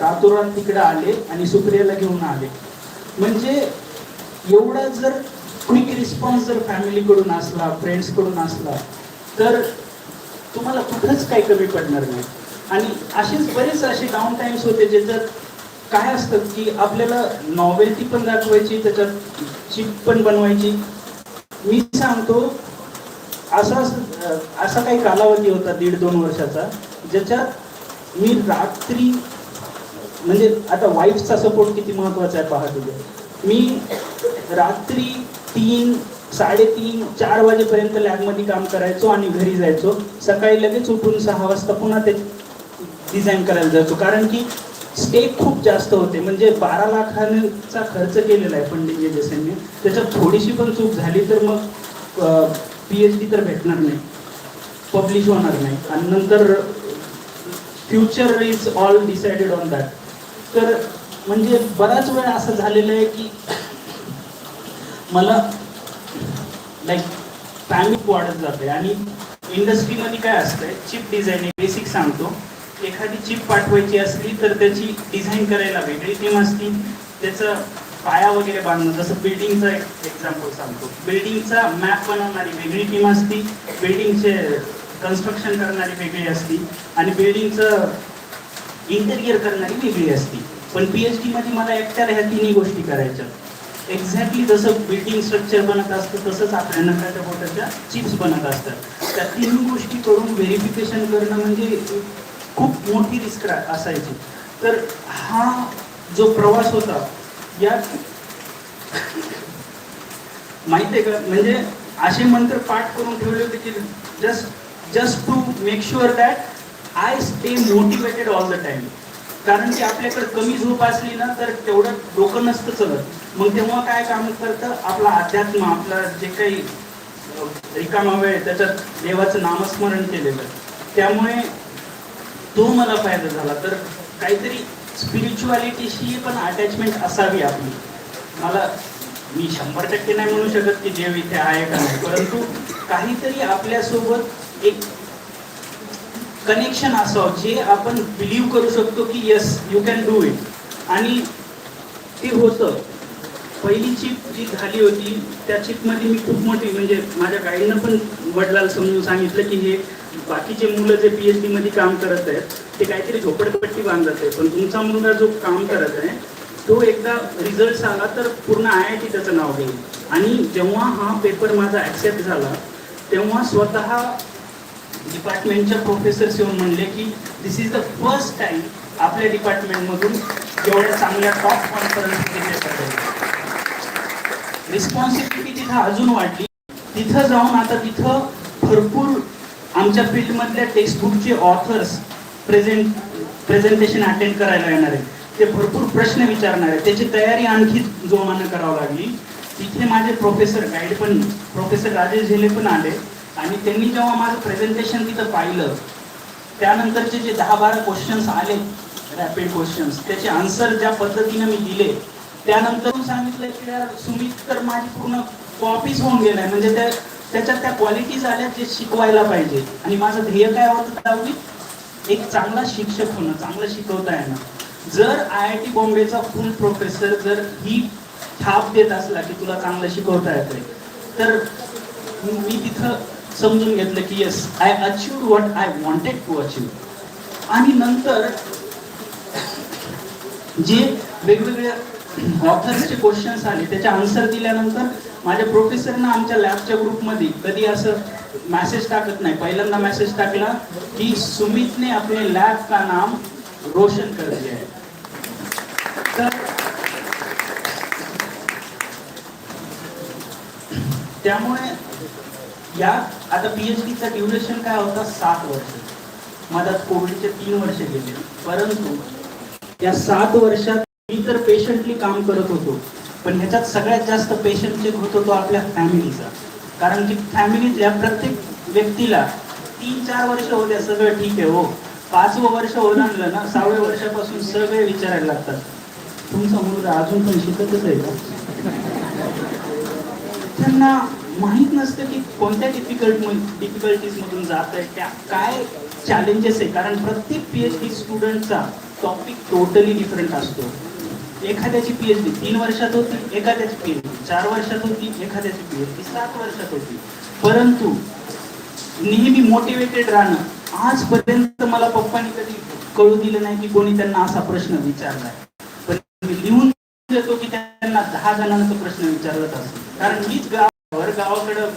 रातोरात तिकडे आले आणि सुप्रियाला घेऊन आले. म्हणजे एवढा जर क्विक रिस्पॉन्स जर फॅमिलीकडून असला फ्रेंड्सकडून असला तर तुम्हाला कुठंच काही कमी पडणार नाही. आणि असेच बरेच असे डाऊन टाईम्स होते ज्याच्यात काय असतं की आपल्याला नॉवेल्टी पण दाखवायची त्याच्यात चिप पण बनवायची. मी सांगतो असा असा काही कालावधी होता दीड दोन वर्षाचा ज्याच्यात मी रात्री म्हणजे आता वाईफचा सपोर्ट किती महत्त्वाचा आहे पहा तुम्ही मी रात्री तीन साडेतीन चार वाजेपर्यंत लॅबमध्ये काम करायचो आणि घरी जायचो. सकाळी लगेच उठून सहा वाजता पुन्हा ते डिझाईन करायला जायचो. कारण की स्टेप खूप जास्त होते. म्हणजे बारा लाखांचा खर्च केलेला आहे पंडित एजन्सींनी त्याच्यात थोडीशी पण चूक झाली तर मग पी एच डी तर भेटणार नाही. पब्लिश होणार नाही. आणि नंतर future is all decided on that तर म्हणजे बराच वेळ असं झालेलं आहे की मला लाईक टायमिंग वाढत जाते आणि इंडस्ट्रीमध्ये काय असतंय चिप डिझाईनिंग बेसिक सांगतो. एखादी चिप पाठवायची असली तर त्याची डिझाईन करायला वेगळी टीम असती. त्याचं पाया वगैरे बांधणं जसं बिल्डिंगचा एक एक्झाम्पल सांगतो. बिल्डिंगचा मॅप बनवणारी वेगळी टीम असती. बिल्डिंगचे कन्स्ट्रक्शन करणारी वेगळी असती. आणि बिल्डिंगचं इंटेरियर करणारी वेगळी असती. पण पीएचडी मध्ये मला एकट्याला ह्या तिन्ही गोष्टी करायच्या. एक्झॅक्टली जसं बिल्डिंग स्ट्रक्चर बनत असतं तसंच आपल्या नकाच्या बोटाच्या चिप्स बनत असतात. त्या तिन्ही गोष्टी करून व्हेरिफिकेशन करणं म्हणजे खूप मोठी रिस्क असायची. तर हा जो प्रवास होता यात माहिती आहे का? म्हणजे असे मंत्र पाठ करून ठेवले होते की just just to make sure that I stay motivated all the time कारण की आपल्याकडे कमी झोप असली ना तर तेवढं डोकं नसतं चलत. मग तेव्हा काय काम करतं? आपला अध्यात्म आपला जे काही रिकामा वेळ आहे, त्याच्यात देवाचं नामस्मरण केलेलं त्यामुळे तो मला फायदा झाला. तर काहीतरी स्पिरिच्युअलिटीशी पण अटॅचमेंट असावी आपली. मला मी शंभर टक्के नाही म्हणू शकत की देव इथे आहे का नाही. परंतु काहीतरी आपल्यासोबत एक कनेक्शन असं जे आपण बिलीव्ह करू शकतो की yes you can do it आणि ते होतं. पहिली चिप जी झाली होती त्या चिपमध्ये मी खूप मोठी म्हणजे माझ्या गाईडनं पण वडिलाला समजून सांगितलं की हे बाकीचे मुलं जे पी एच डीमध्ये काम करत आहेत ते काहीतरी झोपडपट्टी बांधत आहे पण तुमचा मुलगा जो काम करत आहे तो एकदा रिझल्ट आला तर पूर्ण आय आय टी त्याचं नाव घेईल. आणि जेव्हा हा पेपर माझा ॲक्सेप्ट झाला तेव्हा स्वतः डिपार्टमेंटच्या प्रोफेसर्स येऊन म्हणले की this is the first time आपल्या डिपार्टमेंटमधून एवढ्या चांगल्या टॉप कॉन्फरन्स रिस्पॉन्सिबिलिटी तिथं अजून वाढली. तिथं जाऊन आता तिथं भरपूर आमच्या फील्डमधल्या टेक्स्टबुकचे ऑथर्स प्रेझेंट प्रेझेंटेशन अटेंड करायला येणार आहे ते भरपूर प्रश्न विचारणार आहे त्याची तयारी आणखी जोमानं करावं लागली. तिथे माझे प्रोफेसर गाईड पण प्रोफेसर राजेश झेले पण आले. आणि त्यांनी जेव्हा माझं प्रेझेंटेशन तिथं पाहिलं त्यानंतरचे जे दहा बारा क्वेश्चन्स आले रॅपिड क्वेश्चन्स त्याचे आन्सर ज्या पद्धतीने मी दिले त्यानंतर सांगितलं की यार सुमित तर माझी पूर्ण कॉपीज होऊन गेलाय. म्हणजे त्या त्याच्यात त्या क्वालिटीज आल्या जे शिकवायला पाहिजे. आणि माझं ध्येय काय होतं दहावी एक चांगला शिक्षक होणं चांगलं शिकवता येणं. जर आय आय टी बॉम्बेचा फुल प्रोफेसर जर ही थाप देत असला की तुला चांगलं शिकवता येते तर मी तिथं समजून घेतलं की yes I achieve what I wanted to achieve आणि नंतर जे वेगवेगळ्या ऑथर्सचे क्वेश्चन्स आले त्याचे आन्सर दिल्यानंतर माझ्या प्रोफेसरनं आमच्या लॅबच्या ग्रुपमध्ये कधी असं मॅसेज टाकत नाही. पहिल्यांदा मेसेज टाकला की सुमितने आपले लॅब का नाम रोशन कर दिया है तर त्यामुळे या आता पीएच डीचा ड्युरेशन काय होता? सात वर्ष. मधात कोविडचे तीन वर्ष गेले. परंतु या सात वर्षात मी तर पेशंटली काम करत होतो. पण ह्याच्यात सगळ्यात जास्त पेशंट चेक होत होतो आपल्या फॅमिलीचा कारण की फॅमिलीतल्या प्रत्येक व्यक्तीला तीन चार वर्ष होत्या सगळं ठीक आहे हो. पाचवं वर्ष ओलांडलं ना सहाव्या वर्षापासून सगळे विचारायला लागतात. तुमचा मुलगा अजून पण शिकतच आहे का? त्यांना माहीत नसतं की कोणत्या डिफिकल्ट डिफिकल्टीज मधून जात आहेत त्या काय चॅलेंजेस आहे कारण प्रत्येक पी एच डी स्टुडंटचा टॉपिक टोटली डिफरंट असतो. एखाद्याची पीएचडी तीन वर्षात होती एखाद्याची पीएचडी चार वर्षात होती एखाद्याची पीएचडी सात वर्षात होती. परंतु नेहमी मोटिवेटेड राहणं आजपर्यंत मला पप्पांनी कधी कळू दिलं नाही की कोणी त्यांना असा प्रश्न विचारलाय. पण मी लिहून देतो की त्यांना दहा जणांचा प्रश्न विचारलाच असतो कारण मीच वर गावाकडं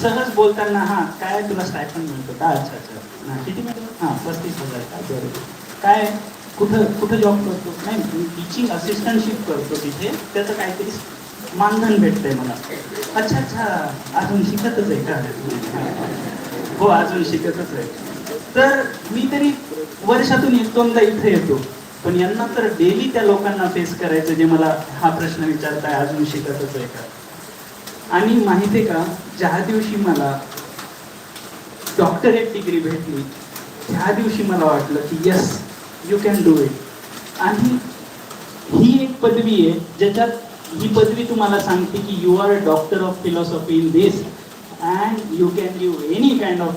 सहज बोलताना हा काय तुला स्टायफन मिळतो? का अच्छा अच्छा. हा, किती मिळतो? हा पस्तीस हजार. का बरं. काय? कुठं कुठं जॉब करतो? नाही मी टीचिंग असिस्टंटशिप करतो तिथे. त्याचं काहीतरी मानधन भेटतंय मला. अच्छा अच्छा अजून शिकतच आहे का? हो अजून शिकतच आहे. तर मी तरी वर्षातून एक दोनदा इथे येतो. पण यांना तर डेली त्या लोकांना फेस करायचं जे मला हा प्रश्न विचारताय अजून शिकतच आहे का? आणि माहिती आहे का ज्या दिवशी मला डॉक्टरेट डिग्री भेटली त्या दिवशी मला वाटलं की yes you can do it आणि ही एक पदवी आहे ज्याच्यात ही पदवी तुम्हाला सांगते की you are doctor of philosophy in this and you can give any kind of